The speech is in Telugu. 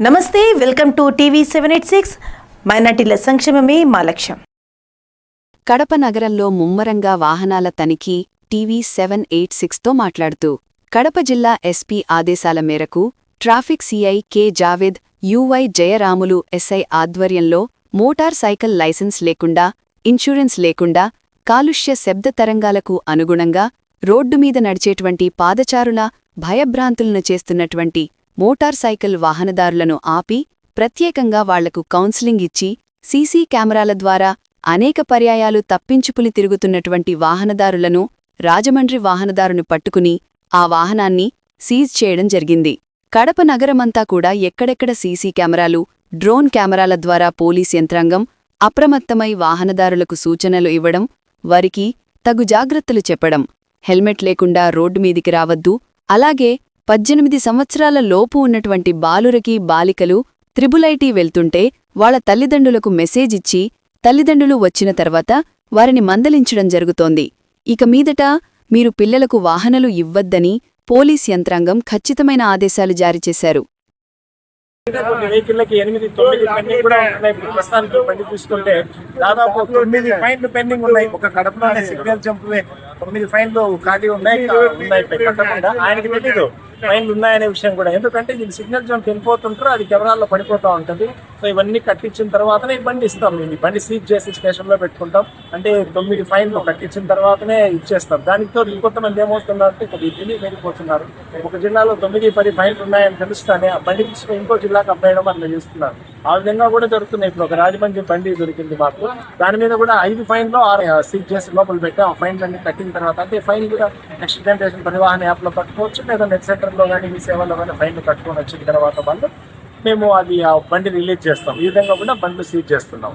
నమస్తే welcome to TV seven eight six. మైనార్టీల సంక్షేమమే మా లక్ష్యం. కడప నగరంలో ముమ్మరంగా వాహనాల తనిఖీ టీవీ సెవెన్ ఎయిట్ సిక్స్తో మాట్లాడుతూ కడప జిల్లా ఎస్పీ ఆదేశాల మేరకు ట్రాఫిక్ సీఐ కె జావేద్ యువై జయరాములు ఎస్ఐ ఆధ్వర్యంలో మోటార్ సైకిల్ లైసెన్స్ లేకుండా ఇన్సూరెన్స్ లేకుండా కాలుష్య శబ్ద తరంగాలకు అనుగుణంగా రోడ్డు మీద నడిచేటువంటి పాదచారుల భయభ్రాంతులను చేస్తున్నటువంటి మోటార్ సైకిల్ వాహనదారులను ఆపి ప్రత్యేకంగా వాళ్ళకు కౌన్సిలింగ్ ఇచ్చి సీసీ కెమెరాల ద్వారా అనేక పర్యాయాలు తప్పించుపులి తిరుగుతున్నటువంటి వాహనదారులను రాజమండ్రి వాహనదారును పట్టుకుని ఆ వాహనాన్ని సీజ్ చేయడం జరిగింది. కడప నగరమంతా కూడా ఎక్కడెక్కడ సీసీ కెమెరాలు డ్రోన్ కెమెరాల ద్వారా పోలీస్ యంత్రాంగం అప్రమత్తమై వాహనదారులకు సూచనలు ఇవ్వడం వారికి తగు జాగ్రత్తలు చెప్పడం హెల్మెట్ లేకుండా రోడ్డు మీదికి రావద్దు అలాగే పద్దెనిమిది సంవత్సరాల లోపు ఉన్నటువంటి బాలురకి బాలికలు త్రిబులైటీ వెళ్తుంటే వాళ్ళ తల్లిదండ్రులకు మెసేజ్ ఇచ్చి తల్లిదండ్రులు వచ్చిన తర్వాత వారిని మందలించడం జరుగుతోంది. ఇక మీదట మీరు పిల్లలకు వాహనలు ఇవ్వద్దని పోలీస్ యంత్రాంగం ఖచ్చితమైన ఆదేశాలు జారీ చేశారు. ఇంకా కొన్ని వెహికల్లకి ఎనిమిది తొమ్మిది పెండింగ్ కూడా ఉన్నాయి. ఇప్పుడు ప్రస్తుతానికి బండి చూసుకుంటే దాదాపు తొమ్మిది ఫైన్లు పెండింగ్ ఉన్నాయి. ఒక కడపలోనే సిగ్నల్ జంపువే తొమ్మిది ఫైన్లు ఖాళీ ఉన్నాయి. ఆయనకి తెలీదు. ట్రైన్లు ఉన్నాయనే విషయం కూడా. ఎందుకంటే ఇది సిగ్నల్ జంప్ వెళ్ళిపోతుంటారు అది కెమెరాల్లో పడిపోతూ ఉంటుంది. సో ఇవన్నీ కట్టించిన తర్వాతనే ఈ బండి ఇస్తాం మేము. ఈ బండి సీజ్ చేసి స్టేషన్లో పెట్టుకుంటాం. అంటే తొమ్మిది ఫైన్లు కట్టించిన తర్వాతనే ఇచ్చేస్తాం. దానితో ఇంకొంతమంది ఏమవుతున్నారంటే కొద్దిగా తెలియ వెళ్ళిపోతున్నారు. ఒక జిల్లాలో తొమ్మిది పది ఫైన్లు ఉన్నాయని తెలుస్తానే ఆ బండి తీసుకుని ఇంకో జిల్లాకు అప్పేయడం అట్లా చేస్తున్నారు. ఆ విధంగా కూడా జరుగుతున్నాయి. ఇప్పుడు ఒక రాజమండ్రి బండి దొరికింది మాకు. దాని మీద కూడా ఐదు ఫైన్లు ఆరు సీజ్ చేసి లోపల పెట్టి ఆ ఫైన్లు అన్ని కట్టిన తర్వాత అంటే ఫైన్ కూడా నెక్స్ట్ జనరేషన్ పరివాహన యాప్లో కట్టుకోవచ్చు. లేదా నెట్ సెంటర్లో కానీ మీ సేవలో కానీ ఫైన్లు కట్టుకొని వచ్చిన తర్వాత వాళ్ళు మేము అది ఆ బండి రిలీజ్ చేస్తాం. ఈ విధంగా కూడా బండ్లు సీజ్ చేస్తున్నాం.